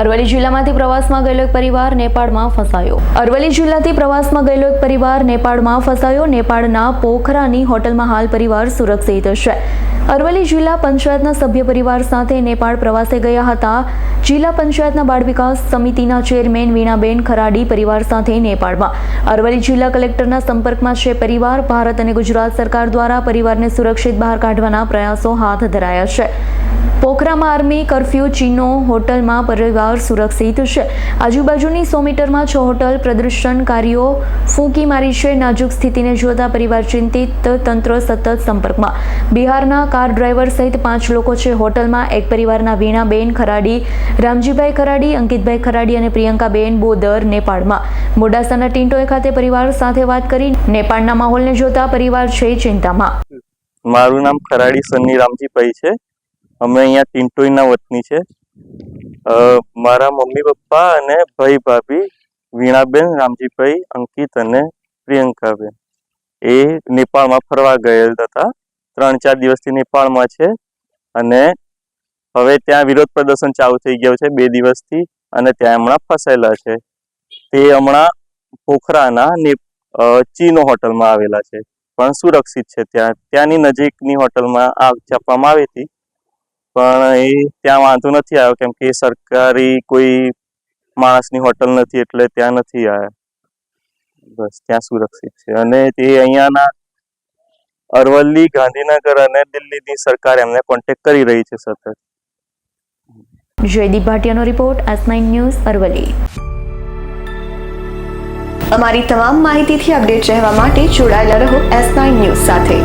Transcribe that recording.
અરવલ્લી જિલ્લામાંથી પ્રવાસમાં ગયેલો એક પરિવાર નેપાળમાં ફસાયો. અરવલ્લી જિલ્લાથી પ્રવાસમાં ગયેલો એક પરિવાર નેપાળમાં ફસાયો. નેપાળના પોખરાની હોટલમાં હાલ પરિવાર સુરક્ષિત છે. અરવલ્લી જિલ્લા પંચાયતના સભ્ય પરિવાર સાથે નેપાળ પ્રવાસે ગયા હતા. જિલ્લા પંચાયતના બાળ વિકાસ સમિતિના ચેરમેન વીણાબેન ખરાડી પરિવાર સાથે નેપાળમાં. અરવલ્લી જિલ્લા કલેક્ટરના સંપર્કમાં છે પરિવાર. ભારત અને ગુજરાત સરકાર દ્વારા પરિવારને સુરક્ષિત બહાર કાઢવાના પ્રયાસો હાથ ધરાયા છે. પોખરામાં આર્મી કરફ્યુ ચીનો હોટલમાં પરિવાર સુરક્ષિત છે. આજુબાજુની સો મીટરમાં છ હોટલ પ્રદર્શનકારીઓ ફૂંકી મારી છે. નાજુક સ્થિતિને જોતા પરિવાર ચિંતિત, તંત્ર સતત સંપર્કમાં. બિહારના કાર ડ્રાઈવર સહિત પાંચ લોકો છે હોટલમાં. એક પરિવારના વીણાબેન ખરાડી, રામજીભાઈ ખરાડી, અંકિતભાઈ ખરાડી અને પ્રિયંકાબેન બોદર, નેપાળમાં. મોડાસાના ટિન્ટોય ખાતે પરિવાર સાથે વાત કરી નેપાળના માહોલને જોતા પરિવાર છે ચિંતામાં. મારું નામ ખરાડી, સન્ની રામજીભાઈ છે. અમે અહીંયા ટિન્ટોઈના વતની છે. મારા મમ્મી પપ્પા અને ભાઈ ભાભી, વીણાબેન, રામજીભાઈ, અંકિત અને પ્રિયંકાબેન. એ નેપાળમાં ફરવા ગયેલ હતા. ત્રણ ચાર દિવસથી નેપાળમાં છે અને હવે ત્યાં વિરોધ પ્રદર્શન ચાલુ થઈ ગયું છે બે દિવસથી અને ત્યાં હમણાં ફસાયેલા છે. તે હમણાં પોખરાના ચીનો હોટલમાં આવેલા છે. પણ સુરક્ષિત છે ત્યાં. ત્યાંની નજીકની હોટલમાં આગ ચાપવામાં આવી હતી. પણ એ ત્યાં વાંધો નથી આવ્યો, કેમ કે સરકારી કોઈ માણસની હોટલ નથી, એટલે ત્યાં નથી આવ્યા. બસ, ત્યાં સુરક્ષિત છે. અને તે અહીંયાના અરવલ્લી, ગાંધીનગર અને દિલ્હીની સરકાર એમને કોન્ટેક્ટ કરી રહી છે સતત. Jaydeep ભાટિયાનો report, S nine news, Aravalli. અમારી તમામ માહિતીથી અપડેટ રહેવા માટે જોડાયેલા રહો એસ નાઇન ન્યૂઝ સાથે.